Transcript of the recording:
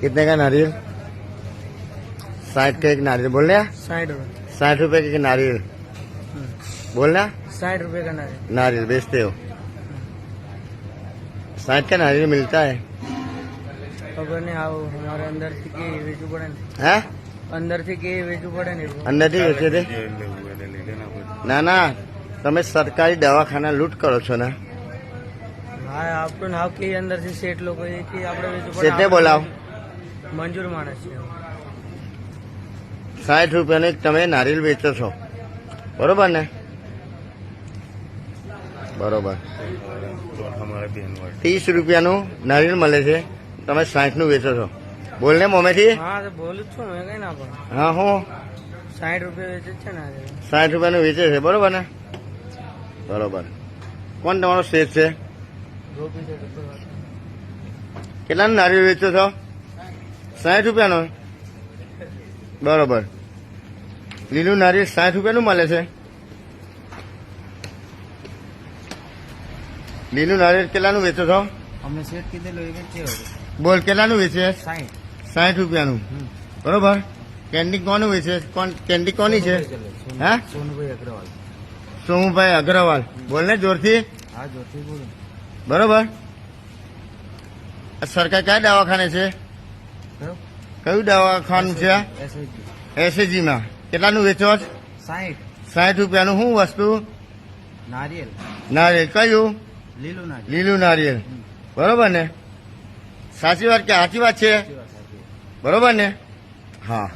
कितने का नारियल साठ का एक नारियल बोल रहे साठ रुपये साठ रुपए का एक नारियल बोल रहे साठ रुपये का नारियल नारियल बेचते हो साठ का नारियल मिलता है ખબર નહીં આવું અમારે અંદરથી કે વેચવું પડે ને हैं અંદરથી કે વેચવું પડે ને એવું. અંદરથી વેચે છે ના ના તમે સરકારી દવાખાના લૂંટ કરો છો ને હા આપણને હાવ કે અંદરથી શેઠ લોકો એ કે આપણે વેચવું પડે શેઠને આપણે બોલાવો. મંજૂર માણસ છે. સાઠ રૂપિયાનું તમે નારિયેલ વેચો છો. બરોબર ને? બરોબર. ત્રીસ રૂપિયાનું નારિયેળ મળે છે. તમે સાઠનું વેચો છો. બોલ ને મોમેથી. હા બોલું છું મેં કઈ ના પણ હા હું? સાઠ રૂપિયા વેચે છે ને સાઠ રૂપિયાનું વેચે છે બરોબર ને? બરોબર. કોણ તમારો શેઠ છે. કેટલાનું નારિયેળ વેચો છો? સાઠ રૂપિયાનો? બરોબર. લીલું નારિયેળ સાઠ રૂપિયાનું મળે છે. લીલું નારિયેળ કેટલાનું વેચો છો? અમે શેઠ કીધેલું એ બોલ કેટલાનું વેચે? સાઠ. સાઠ રૂપિયાનું. બરોબર. કેન્ડી કોનું વેચે? કોણ કેન્ડી કોની છે? હા? સોનુભાઈ અગ્રવાલ. સોમુભાઈ અગ્રવાલ. બોલ ને જોરથી. હા જોરથી બોલ. બરોબર. સરકાર કયા દવાખાને છે? કયું દવાખાનું છે? એસએજીમાં કેટલાનું વેચો છો? સાઠ. સાઠ રૂપિયાનું શું વસ્તુ? નારિયેલ. નારિયેલ. કયું? લીલું નારિયેલ. લીલું નારિયેલ. બરોબર ને? સાચી વાત કે સાચી વાત છે? બરોબર ને? હા.